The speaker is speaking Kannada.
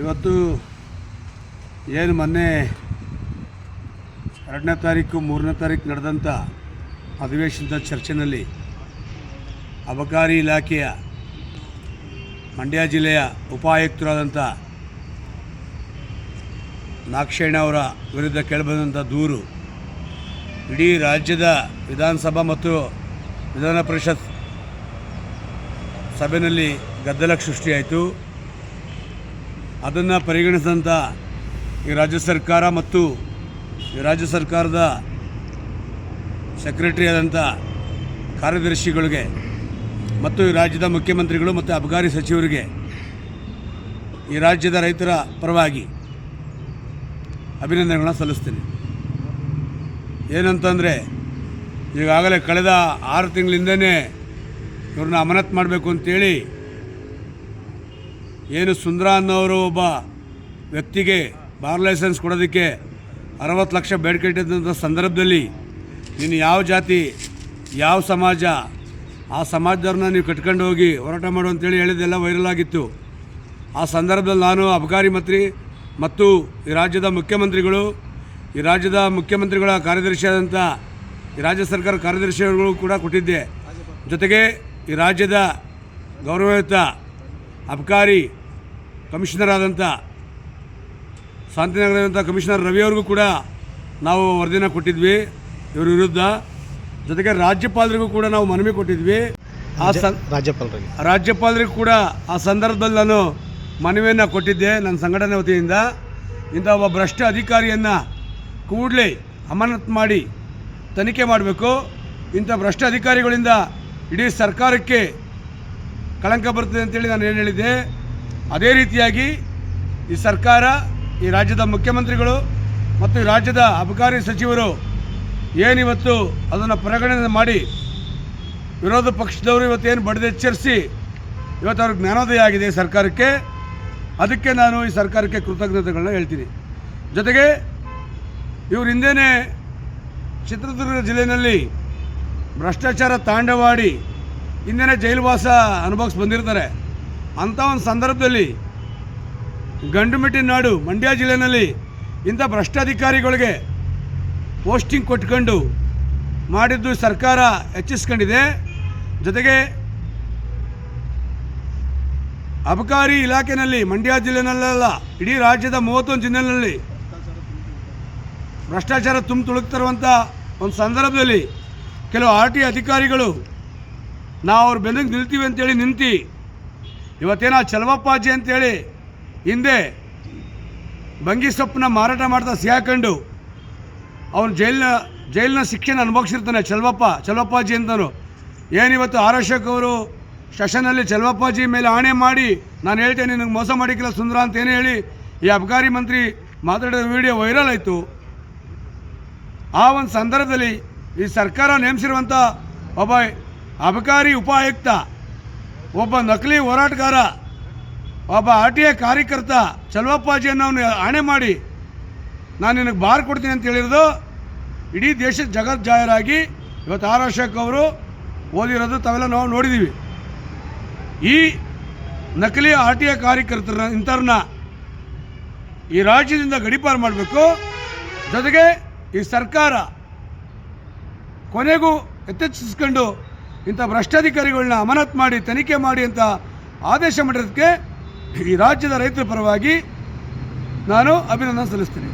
ಇವತ್ತು ಏನು ಮೊನ್ನೆ ಎರಡನೇ ತಾರೀಕು, ಮೂರನೇ ತಾರೀಕು ನಡೆದಂಥ ಅಧಿವೇಶನದ ಚರ್ಚೆನಲ್ಲಿ ಅಬಕಾರಿ ಇಲಾಖೆಯ ಮಂಡ್ಯ ಜಿಲ್ಲೆಯ ಉಪಾಯುಕ್ತರಾದಂಥ ನಾಗಶೇಣ ಅವರ ವಿರುದ್ಧ ಕೇಳಿಬಂದಂಥ ದೂರು ಇಡೀ ರಾಜ್ಯದ ವಿಧಾನಸಭಾ ಮತ್ತು ವಿಧಾನ ಪರಿಷತ್ ಸಭೆಯಲ್ಲಿ ಗದ್ದಲ ಸೃಷ್ಟಿಯಾಯಿತು. ಅದನ್ನು ಪರಿಗಣಿಸಿದಂಥ ಈ ರಾಜ್ಯ ಸರ್ಕಾರ ಮತ್ತು ಈ ರಾಜ್ಯ ಸರ್ಕಾರದ ಸೆಕ್ರೆಟರಿ ಆದಂಥ ಕಾರ್ಯದರ್ಶಿಗಳಿಗೆ ಮತ್ತು ಈ ರಾಜ್ಯದ ಮುಖ್ಯಮಂತ್ರಿಗಳು ಮತ್ತು ಅಬಕಾರಿ ಸಚಿವರಿಗೆ ಈ ರಾಜ್ಯದ ರೈತರ ಪರವಾಗಿ ಅಭಿನಂದನೆಗಳನ್ನ ಸಲ್ಲಿಸ್ತೀನಿ. ಏನಂತಂದರೆ, ಈಗಾಗಲೇ ಕಳೆದ ಆರು ತಿಂಗಳಿಂದನೇ ಇವ್ರನ್ನ ಅಮಾನತ್ ಮಾಡಬೇಕು ಅಂತೇಳಿ ಏನು ಸುಂದರ ಅನ್ನೋರು ಒಬ್ಬ ವ್ಯಕ್ತಿಗೆ ಬಾರ್ ಲೈಸೆನ್ಸ್ ಕೊಡೋದಕ್ಕೆ ಅರವತ್ತು ಲಕ್ಷ ಬೇಡಿಕೆ ಇಟ್ಟಿದ್ದಂಥ ಸಂದರ್ಭದಲ್ಲಿ ನೀನು ಯಾವ ಜಾತಿ, ಯಾವ ಸಮಾಜ, ಆ ಸಮಾಜದವ್ರನ್ನ ನೀವು ಕಟ್ಕೊಂಡು ಹೋಗಿ ಹೋರಾಟ ಮಾಡು ಅಂತೇಳಿ ಹೇಳಿದ್ದೆಲ್ಲ ವೈರಲ್ ಆಗಿತ್ತು. ಆ ಸಂದರ್ಭದಲ್ಲಿ ನಾನು ಅಬಕಾರಿ ಮಂತ್ರಿ ಮತ್ತು ಈ ರಾಜ್ಯದ ಮುಖ್ಯಮಂತ್ರಿಗಳು, ಈ ರಾಜ್ಯದ ಮುಖ್ಯಮಂತ್ರಿಗಳ ಕಾರ್ಯದರ್ಶಿಯಾದಂಥ ಈ ರಾಜ್ಯ ಸರ್ಕಾರ ಕಾರ್ಯದರ್ಶಿಗಳು ಕೂಡ ಕೊಟ್ಟಿದ್ದೆ. ಜೊತೆಗೆ ಈ ರಾಜ್ಯದ ಗೌರವಯುತ ಅಬಕಾರಿ ಕಮಿಷನರ್ ಆದಂಥ ಶಾಂತಿನಗರದಂಥ ಕಮಿಷನರ್ ರವಿಯವ್ರಿಗೂ ಕೂಡ ನಾವು ವರದಿನ ಕೊಟ್ಟಿದ್ವಿ. ಇವ್ರ ವಿರುದ್ಧ. ಜೊತೆಗೆ ರಾಜ್ಯಪಾಲರಿಗೂ ಕೂಡ ನಾವು ಮನವಿ ಕೊಟ್ಟಿದ್ವಿ. ಆ ಸಂ ರಾಜ್ಯಪಾಲರಿಗೆ. ರಾಜ್ಯಪಾಲರಿಗೂ ಕೂಡ ಆ ಸಂದರ್ಭದಲ್ಲಿ ನಾನು ಮನವಿಯನ್ನು ಕೊಟ್ಟಿದ್ದೆ ನನ್ನ ಸಂಘಟನೆ ವತಿಯಿಂದ. ಇಂಥ ಒಬ್ಬ ಭ್ರಷ್ಟ ಅಧಿಕಾರಿಯನ್ನು ಕೂಡಲೇ ಅಮಾನತ್ ಮಾಡಿ ತನಿಖೆ ಮಾಡಬೇಕು. ಇಂಥ ಭ್ರಷ್ಟ ಅಧಿಕಾರಿಗಳಿಂದ ಇಡೀ ಸರ್ಕಾರಕ್ಕೆ ಕಳಂಕ ಬರ್ತದೆ ಅಂತೇಳಿ ನಾನು ಏನು ಹೇಳಿದ್ದೆ. ಅದೇ ರೀತಿಯಾಗಿ ಈ ಸರ್ಕಾರ, ಈ ರಾಜ್ಯದ ಮುಖ್ಯಮಂತ್ರಿಗಳು ಮತ್ತು ರಾಜ್ಯದ ಅಬಕಾರಿ ಸಚಿವರು ಏನಿವತ್ತು ಅದನ್ನು ಪರಿಗಣನೆ ಮಾಡಿ ವಿರೋಧ ಪಕ್ಷದವರು ಇವತ್ತೇನು ಬಡಿದೆಚ್ಚರಿಸಿ ಇವತ್ತು ಅವ್ರಿಗೆ ಜ್ಞಾನೋದಯ ಆಗಿದೆ ಸರ್ಕಾರಕ್ಕೆ. ಅದಕ್ಕೆ ನಾನು ಈ ಸರ್ಕಾರಕ್ಕೆ ಕೃತಜ್ಞತೆಗಳನ್ನ ಹೇಳ್ತೀನಿ. ಜೊತೆಗೆ ಇವ್ರ ಹಿಂದೆಯೇ ಚಿತ್ರದುರ್ಗ ಜಿಲ್ಲೆಯಲ್ಲಿ ಭ್ರಷ್ಟಾಚಾರ ತಾಂಡವಾಡಿ ಹಿಂದೆನೇ ಜೈಲುವಾಸ ಅನುಭವಿಸಿ ಬಂದಿರ್ತಾರೆ ಅಂಥ ಒಂದು ಸಂದರ್ಭದಲ್ಲಿ ಗಂಡುಮಿಟ್ಟಿನ ನಾಡು ಮಂಡ್ಯ ಜಿಲ್ಲೆಯಲ್ಲಿ ಇಂಥ ಭ್ರಷ್ಟಾಧಿಕಾರಿಗಳಿಗೆ ಪೋಸ್ಟಿಂಗ್ ಕೊಟ್ಕೊಂಡು ಮಾಡಿದ್ದು ಸರ್ಕಾರ ಹೆಚ್ಚಿಸ್ಕೊಂಡಿದೆ. ಜೊತೆಗೆ ಅಬಕಾರಿ ಇಲಾಖೆಯಲ್ಲಿ ಮಂಡ್ಯ ಜಿಲ್ಲೆನಲ್ಲ ಇಡೀ ರಾಜ್ಯದ ಮೂವತ್ತೊಂದು ಜಿಲ್ಲೆಯಲ್ಲಿ ಭ್ರಷ್ಟಾಚಾರ ತುಂಬ ತುಳುಕ್ತಿರುವಂಥ ಒಂದು ಸಂದರ್ಭದಲ್ಲಿ ಕೆಲವು ಆರ್ ಟಿ ಅಧಿಕಾರಿಗಳು, ನಾವು ಅವ್ರ ಬೆನ್ನಿಗೆ ನಿಲ್ತೀವಿ ಅಂತೇಳಿ ನಿಂತು ಇವತ್ತೇನೋ ಚಲವಪ್ಪಾಜಿ ಅಂತೇಳಿ ಹಿಂದೆ ಬಂಗಿ ಸೊಪ್ಪನ್ನ ಮಾರಾಟ ಮಾಡ್ತಾ ಸಿಹಾಕೊಂಡು ಅವನು ಜೈಲಿನ ಜೈಲಿನ ಶಿಕ್ಷೆನ ಅನುಭವಿಸಿರ್ತಾನೆ ಚಲವಪ್ಪ, ಚಲವಪ್ಪಾಜಿ ಅಂತನು ಏನಿವತ್ತು ಆರೋಶಕ್ ಅವರು ಸೆಷನಲ್ಲಿ ಚಲವಪ್ಪಾಜಿ ಮೇಲೆ ಆಣೆ ಮಾಡಿ, ನಾನು ಹೇಳ್ತೇನೆ ನಿನಗೆ ಮೋಸ ಮಾಡಿಕ್ಕಿಲ್ಲ ಸುಂದರ ಅಂತ ಏನು ಹೇಳಿ ಈ ಅಬಕಾರಿ ಮಂತ್ರಿ ಮಾತಾಡಿದ ವಿಡಿಯೋ ವೈರಲ್ ಆಯಿತು. ಆ ಒಂದು ಸಂದರ್ಭದಲ್ಲಿ ಈ ಸರ್ಕಾರ ನೇಮಿಸಿರುವಂಥ ಒಬ್ಬ ಅಬಕಾರಿ ಉಪಾಯುಕ್ತ ಒಬ್ಬ ನಕಲಿ ಹೋರಾಟಗಾರ, ಒಬ್ಬ ಆರ್ ಟಿ ಐ ಕಾರ್ಯಕರ್ತ ಚಲುವಪ್ಪಾಜಿಯನ್ನು ಅವನು ಆಣೆ ಮಾಡಿ, ನಾನು ನಿನಗೆ ಬಾರ್ ಕೊಡ್ತೀನಿ ಅಂತ ಹೇಳಿರೋದು, ಇಡೀ ದೇಶದ ಜಗತ್ ಜಾಹೀರಾಗಿ ಇವತ್ತು ಆರ್ ಅಶೋಕ್ ಅವರು ಓದಿರೋದು ತಾವೆಲ್ಲ ನಾವು ನೋಡಿದ್ದೀವಿ ಈ ನಕಲಿ ಆರ್ ಟಿ ಐ ಕಾರ್ಯಕರ್ತರ ಇಂಥವ್ರನ್ನ ಈ ರಾಜ್ಯದಿಂದ ಗಡಿಪಾರು ಮಾಡಬೇಕು. ಜೊತೆಗೆ ಈ ಸರ್ಕಾರ ಕೊನೆಗೂ ಎಚ್ಚೆಚ್ಚಿಸ್ಕೊಂಡು ಇಂಥ ಭ್ರಷ್ಟಾಧಿಕಾರಿಗಳನ್ನ ಅಮಾನತ್ ಮಾಡಿ, ತನಿಖೆ ಮಾಡಿ ಅಂತ ಆದೇಶ ಮಾಡಿರೋದಕ್ಕೆ ಈ ರಾಜ್ಯದ ರೈತರ ಪರವಾಗಿ ನಾನು ಅಭಿನಂದನೆ ಸಲ್ಲಿಸ್ತೀನಿ.